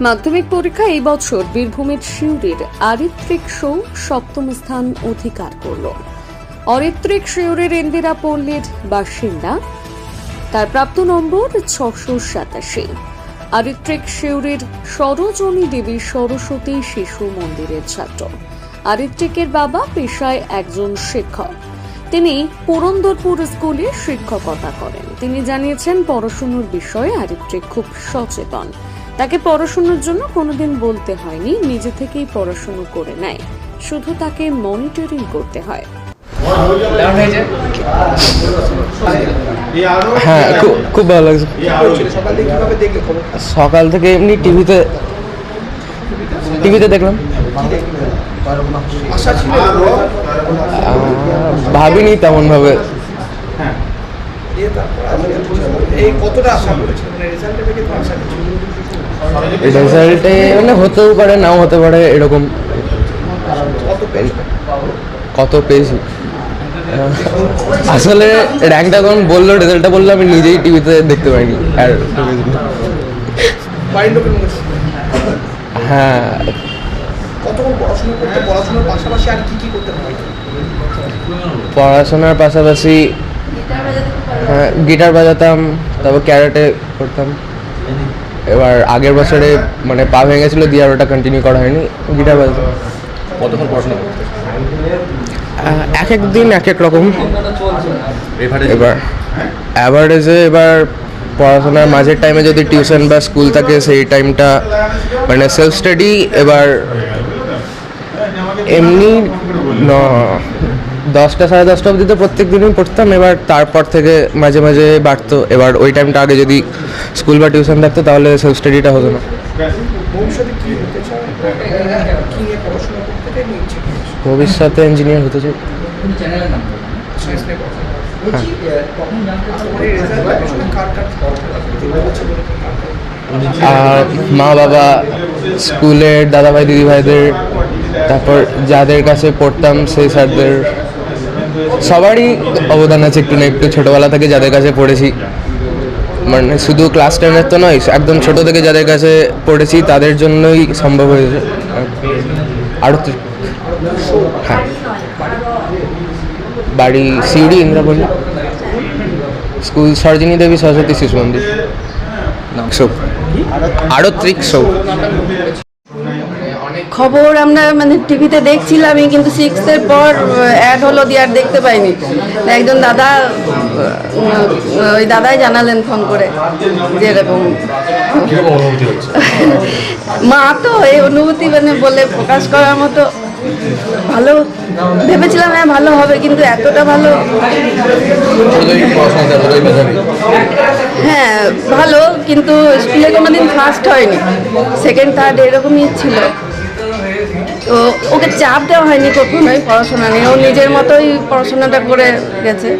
মাধ্যমিক পরীক্ষা এই বছর বীরভূমের শিউরির আরিত্রিক শো সপ্তম স্থান অধিকার করল। অরিত্রিক শিউরের ইন্দিরা পল্লীর বাসিন্দা। তার প্রাপ্ত নম্বর ছশো সাতাশি। আরিত্রিক শিউরির সরোজনী দেবী সরস্বতী শিশু মন্দিরের ছাত্র। আরিত্রিকের বাবা পেশায় একজন শিক্ষক। তিনি পুরন্দরপুর স্কুলে শিক্ষকতা করেন। তিনি জানিয়েছেন, পড়াশুনোর বিষয়ে আরিত্রিক খুব সচেতন। তাকে পড়াশোনার জন্য কোনোদিন বলতে হয়নি, নিজে থেকেই পড়াশুনো করে নেয়। শুধু তাকে মনিটরিং করতে হয়। হ্যাঁ খুব ভালো লাগছে। সকাল থেকে এমনি টিভিতে টিভিতে দেখলাম। ভাবিনি তেমন ভাবে রেজাল্টে মানে হতেও পারে নাও হতে পারে এরকম। কত পেয়েছে আসলে র্যাঙ্কটা যখন বলল রেজাল্টটা বলল আমি নিজেই টিভিতে দেখতে পাইনি। আর। হ্যাঁ? পড়াশোনার পাশাপাশি হয় গিটার বাজাতাম তারপর ক্যারেটে করতাম। এবার আগের বছরে মানে পা ভেঙে গেছিল দিয়ে আর ওটা কন্টিনিউ করা হয়নি গিটার বাজাতাম। কতক্ষণ পড়াশোনা এক এক দিন এক এক রকম। এবার অ্যাভারেজে এবার পড়াশোনার মাঝের টাইমে যদি টিউশন বা স্কুল থাকে সেই টাইমটা মানে সেলফ স্টাডি এবার এমনি ন- দশটা সাড়ে দশটা অবধি তো প্রত্যেক দিনই পড়তাম এবার তারপর থেকে মাঝে মাঝে বাড়তো। এবার ওই টাইমটা আগে যদি স্কুল বা টিউশন থাকতো তাহলে সেলফ স্টাডিটা হতো না। ভবিষ্যতে ইঞ্জিনিয়ার হতে চাই সায়েন্স নিয়ে পড়াশোনা তোমার এই রেজাল্টের পেছনে কার কার যে বলেছে বলে কি কার কার আর মা বাবা স্কুলের দাদা দাদাভাই দিদিভাইদের তারপর যাদের কাছে পড়তাম সেই স্যারদের সবারই অবদান আছে একটু না, একটু ছোটোবেলা থেকে যাদের কাছে পড়েছি। মানে শুধু ক্লাস টেনের তো নয়, একদম ছোট থেকে যাদের কাছে পড়েছি, তাদের জন্যই সম্ভব হয়েছে। আরও হ্যাঁ। বাড়ি সিউড়ি, ইন্দ্রাপল্লী। স্কুল, সরজিনী দেবী সরস্বতী শিশু মন্দির। সৌ আড়ত্রিক সৌ খবর আমরা মানে টিভিতে দেখছিলামই কিন্তু সিক্সের পর অ্যাড হলো দিয়ে আর দেখতে পাইনি। একজন দাদা ওই দাদাই জানালেন ফোন করে যে এরকম। মা তো এই অনুভূতি মানে বলে প্রকাশ করার মতো ভালো ভেবেছিলাম হ্যাঁ ভালো হবে কিন্তু এতটা ভালো হ্যাঁ ভালো কিন্তু স্কুলে কোনোদিন ফার্স্ট হয়নি। সেকেন্ড থার্ড এরকমই ছিল। তো ওকে চাপ দেওয়া হয়নি কখনোই পড়াশোনা নিয়ে। ও নিজের মতোই পড়াশোনাটা করে গেছে।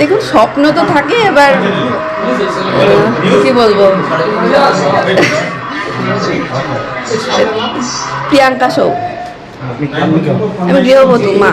দেখুন, স্বপ্ন তো থাকে, এবার কি বলব? প্রিয়াঙ্কা সৌ। আমি গৃহবধূ, মা।